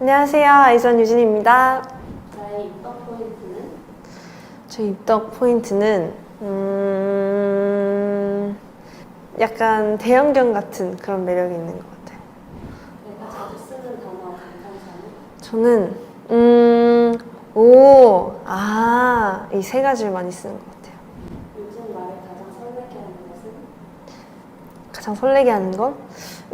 안녕하세요. 아이선 유진입니다. 나의 입덕 포인트는 제 입덕 포인트는 음, 약간 대형견 같은 그런 매력이 있는 것 같아요. 내가 자주 쓰는 단어 감탄사는 저는 음, 오, 아, 이 세 가지를 많이 쓰는 것 같아요. 요즘 나를 가장 설레게 하는 것은 가장 설레게 하는 건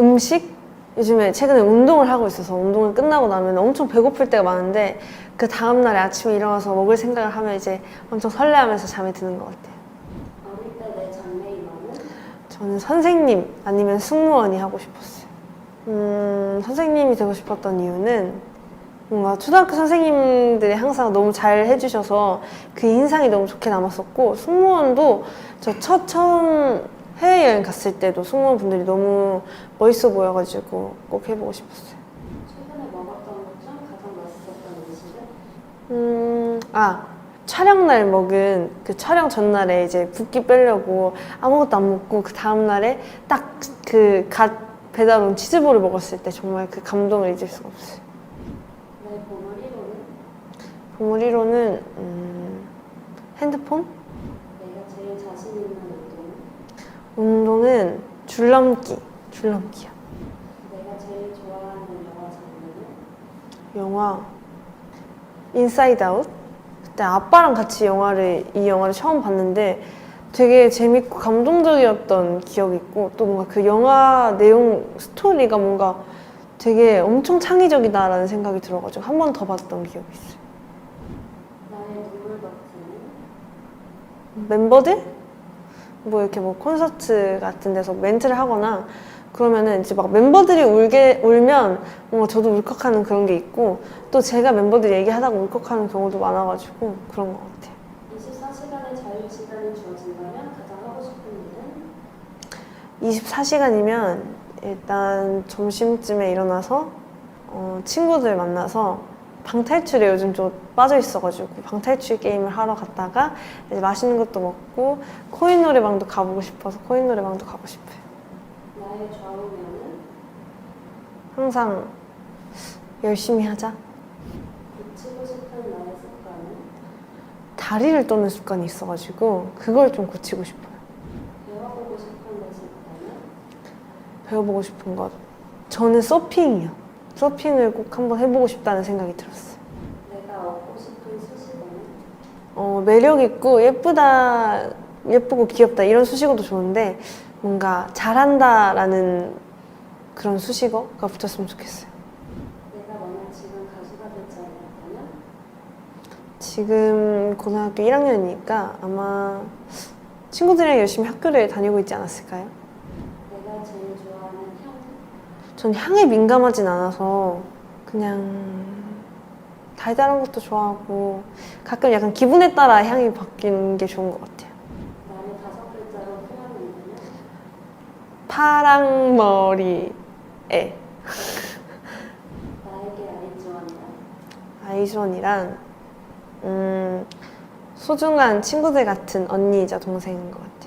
음식? 요즘에 최근에 운동을 하고 있어서 운동을 끝나고 나면 엄청 배고플 때가 많은데 그 다음날에 아침에 일어나서 먹을 생각을 하면 이제 엄청 설레하면서 잠이 드는 것 같아요. 어릴 때 내 장래 희망은 저는 선생님 아니면 승무원이 하고 싶었어요. 음, 선생님이 되고 싶었던 이유는 뭔가 초등학교 선생님들이 항상 너무 잘 해주셔서 그 인상이 너무 좋게 남았었고 승무원도 저 첫 처음 해외여행 갔을 때도 승무원 분들이 너무 멋있어 보여가지고 꼭 해보고 싶었어요. 최근에 먹었던 것 중 가장 맛있었던 음식은 음, 아, 촬영 날 먹은 그 촬영 전날에 이제 붓기 빼려고 아무것도 안 먹고 그 다음날에 딱 그 갓 배달 온 치즈볼을 먹었을 때 정말 그 감동을 잊을 수가 없어요. 내 보물 1호는 보물 1호는, 음, 핸드폰? 내가 제일 자신 있는 운동은 운동은 줄넘기. 줄넘기요. 내가 제일 좋아하는 영화 장르는 영화, 인사이드 아웃? 그때 아빠랑 같이 영화를, 이 영화를 처음 봤는데 되게 재밌고 감동적이었던 기억이 있고 또 뭔가 그 영화 내용 스토리가 뭔가 되게 엄청 창의적이다라는 생각이 들어가지고 한 번 더 봤던 기억이 있어요. 나의 눈물 버튼은 멤버들? 뭐 이렇게 뭐 콘서트 같은 데서 멘트를 하거나 그러면은 이제 막 멤버들이 울게 울면 뭔가 저도 울컥하는 그런 게 있고 또 제가 멤버들 얘기하다가 울컥하는 경우도 많아가지고 그런 것 같아요. 24시간의 자유 시간이 주어진다면 가장 하고 싶은 일은 24시간이면 일단 점심쯤에 일어나서 어, 친구들 만나서 방탈출에 요즘 좀 빠져 있어가지고 방탈출 게임을 하러 갔다가 이제 맛있는 것도 먹고 코인 노래방도 가보고 싶어서 코인 노래방도 가고 싶어요. 나의 좌우명은 항상 열심히 하자. 고치고 싶은 나의 습관은 다리를 떠는 습관이 있어가지고 그걸 좀 고치고 싶어요. 배워보고 싶은 내 습관은 배워보고 싶은 것. 저는 서핑이요. 서핑을 꼭 한번 해보고 싶다는 생각이 들었어요. 내가 얻고 싶은 수식어는 어, 매력 있고 예쁘다, 예쁘고 귀엽다 이런 수식어도 좋은데 뭔가 잘한다라는 그런 수식어가 붙었으면 좋겠어요. 내가 만약 지금 가수가 되지 않았다면 지금 고등학교 1학년이니까 아마 친구들이랑 열심히 학교를 다니고 있지 않았을까요? 내가 제일 좋아하는 향 전 향에 민감하진 않아서 그냥 달달한 것도 좋아하고 가끔 약간 기분에 따라 향이 바뀌는 게 좋은 것 같아요. 나를 다섯 글자로 표현한다면 파랑 머리에 나에게 아이즈원이란 아이즈원이란 음, 소중한 친구들 같은 언니이자 동생인 것 같아요.